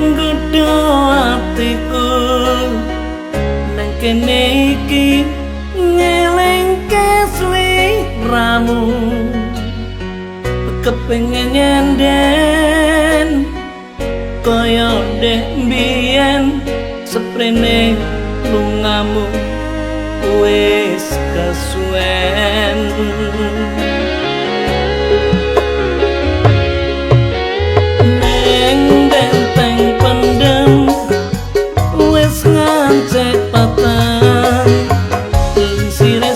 nggodho atiku. Nang kene iki ngelengke sliramu kepengin nyenden kaya dek mbiyen seprene lungamu wis kesuwen